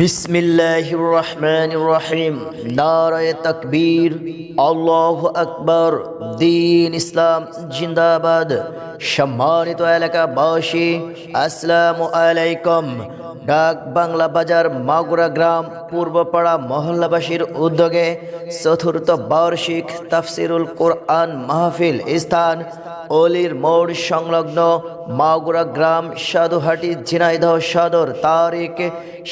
বিসমিল্লাহির রহমানির রহিম। নারায়ে তাকবীর। আল্লাহু আকবার। দিন ইসলাম জিন্দাবাদ। সম্মানিত এলাকাবাসী, আসসালামু আলাইকুম। ডাক বাংলা বাজার মাগুরা গ্রাম, পূর্বপাড়া মহল্লাবাসীর উদ্যোগে চতুর্থ বার্ষিক তাফসিরুল কোরআন মাহফিল স্থান, অলির মোড় সংলগ্ন মাগুরা গ্রাম সাধুহাটি ঝিনাইদহ সদর তারিখ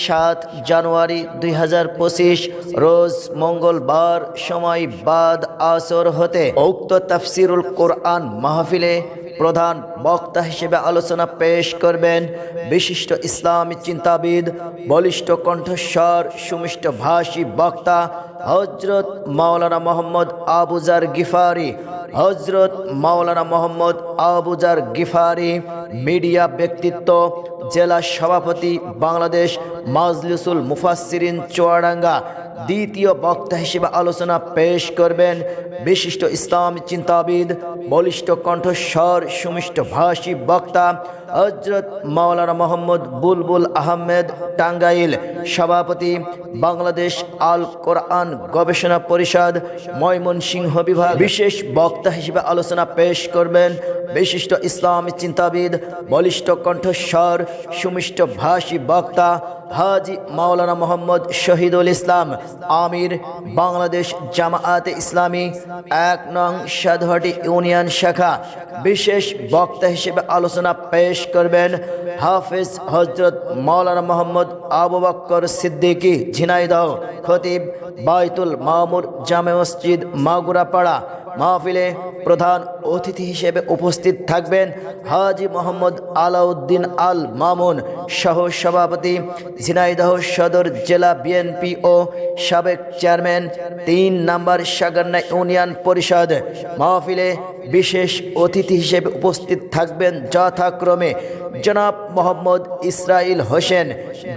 সাত জানুয়ারি দুই হাজার পঁচিশ, রোজ মঙ্গলবার সময় বাদ আসর হতে উক্ত তাফসিরুল কোরআন মাহফিলে প্রধান বক্তা হিসেবে আলোচনা পেশ করবেন বিশিষ্ট ইসলামী চিন্তাবিদ, বলিষ্ঠ কণ্ঠস্বর, সুমিষ্ট ভাষী বক্তা হজরত মাওলানা মোহাম্মদ আবুজার গিফারি হজরত মাওলানা মোহাম্মদ আবুজার গিফারি মিডিয়া ব্যক্তিত্ব, জেলা সভাপতি, বাংলাদেশ মাজলিসুল মুফাসসিরিন চুয়াডাঙ্গা দ্বিতীয় বক্তা হিসেবে আলোচনা পেশ করবেন বিশিষ্ট ইসলাম চিন্তাবিদ, বলিষ্ঠ কণ্ঠস্বর, সুমিষ্ট ভাষী বক্তা হজরত মাওলানা মোহাম্মদ বুলবুল আহমেদ টাঙ্গাইল, সভাপতি, বাংলাদেশ আল কোরআন গবেষণা পরিষদ, ময়মনসিংহ বিভাগ। বিশেষ বক্তা হিসেবে আলোচনা পেশ করবেন বিশিষ্ট ইসলামী চিন্তাবিদ বলিষ্ঠ কণ্ঠস্বর, সুমিষ্ট ভাষী বক্তা, হাজি মাওলানা মোহাম্মদ শহীদুল ইসলাম, আমির, বাংলাদেশ জামায়াতে ইসলামী, এক নং সাধুহাটি ইউনিয়ন শাখা। বিশেষ বক্তা হিসেবে আলোচনা পেশ করবেন হাফিজ হজরত মাওলানা মোহাম্মদ আবু বক্কর সিদ্দিকী, ঝিনাইদহ খতিব বাইতুল মামুর জামে মসজিদ মাগুরাপাড়া। মাহফিলে প্রধান অতিথি হিসেবে উপস্থিত থাকবেন হাজি মোহাম্মদ আলাউদ্দিন আল মামুন, সহ সভাপতি ঝিনাইদহ সদর জেলা বিএনপি ও সাবেক চেয়ারম্যান, তিন নাম্বার সাগান্না ইউনিয়ন পরিষদ। মাহফিলে বিশেষ অতিথি হিসেবে উপস্থিত থাকবেন যথাক্রমে জনাব মোহাম্মদ ইসরাইল হোসেন,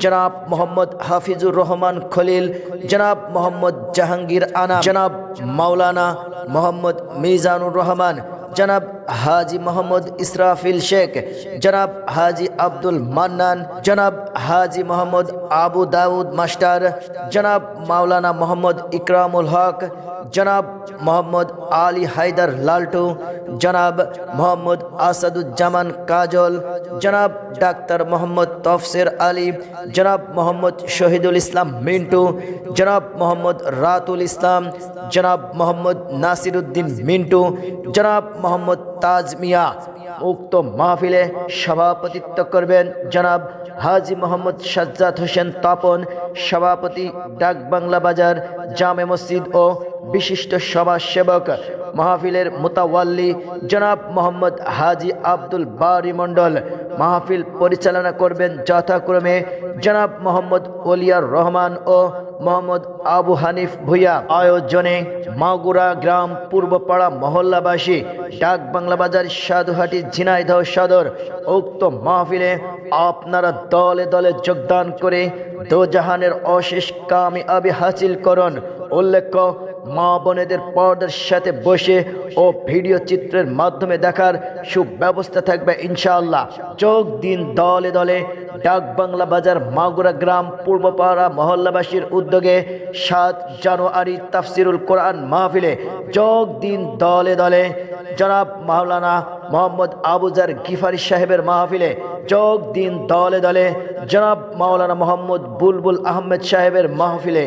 জনাব মোহাম্মদ হাফিজুর রহমান খলিল, জনাব মোহাম্মদ জাহাঙ্গীর আনা জনাব মাওলানা মোহাম্মদ মিজানুর রহমান জনাব হাজি মোহাম্মদ ইসরাফিল শেখ, জনাব হাজি আব্দুল মান্নান, জনাব হাজি মোহাম্মদ আবু দাউদ মাস্টার, জনাব মাওলানা মোহাম্মদ ইকরামুল হক, জনাব মোহাম্মদ আলী হায়দার লালটু জনাব মোহাম্মদ আসাদুজ্জামান কাজল, জনাব ডাক্তার মোহাম্মদ তফসের আলী, জনাব মোহাম্মদ শহীদুল ইসলাম মিন্টু, জনাব মোহাম্মদ রাতুল ইসলাম, জনাব মোহাম্মদ নাসিরুদ্দিন মিন্টু, জনাব মোহাম্মদ তাজমিয়া, উক্ত মাহফিলে সভাপতিত্ব করবেন জনাব হাজি মোহাম্মদ সাজ্জাদ হোসেন তপন, সভাপতি ডাক বাংলা বাজার, জামে মসজিদ ও বিশিষ্ট সমাজসেবক মাহফিলের মোতাওয়াল্লি জনাব মোহাম্মদ হাজি আব্দুল বারি মণ্ডল। মাহফিল পরিচালনা করবেন যথাক্রমে জনাব মোহাম্মদ ওলিয়ার রহমান ও মোহাম্মদ আবু হানিফ ভুইয়া। আয়োজনে মাগুরা গ্রাম পূর্বপাড়া মহল্লাবাসী, ডাক বাংলা বাজার সাধুহাটি ঝিনাইদহ সদর উক্ত মাহফিলে আপনারা দলে দলে যোগদান করে দোজাহানের অশেষ কামিয়াবি হাসিল করুন। উল্লেখ্য মা বোনেদের পর্দার সাথে বসে ও ভিডিও চিত্রের মাধ্যমে দেখার সুব্যবস্থা থাকবে ইনশাআল্লাহ। যোগ দিন দলে দলে ডাক বাংলা বাজার মাগুরা গ্রাম, পূর্বপাড়া মহল্লাবাসীর উদ্যোগে সাত জানুয়ারি তাফসিরুল কোরআন মাহফিলে যোগ দিন দলে দলে জনাব মাওলানা মোহাম্মদ আবুজার গিফারি সাহেবের মাহফিলে যোগ দিন দলে দলে জনাব মাওলানা মোহাম্মদ বুলবুল আহমেদ সাহেবের মাহফিলে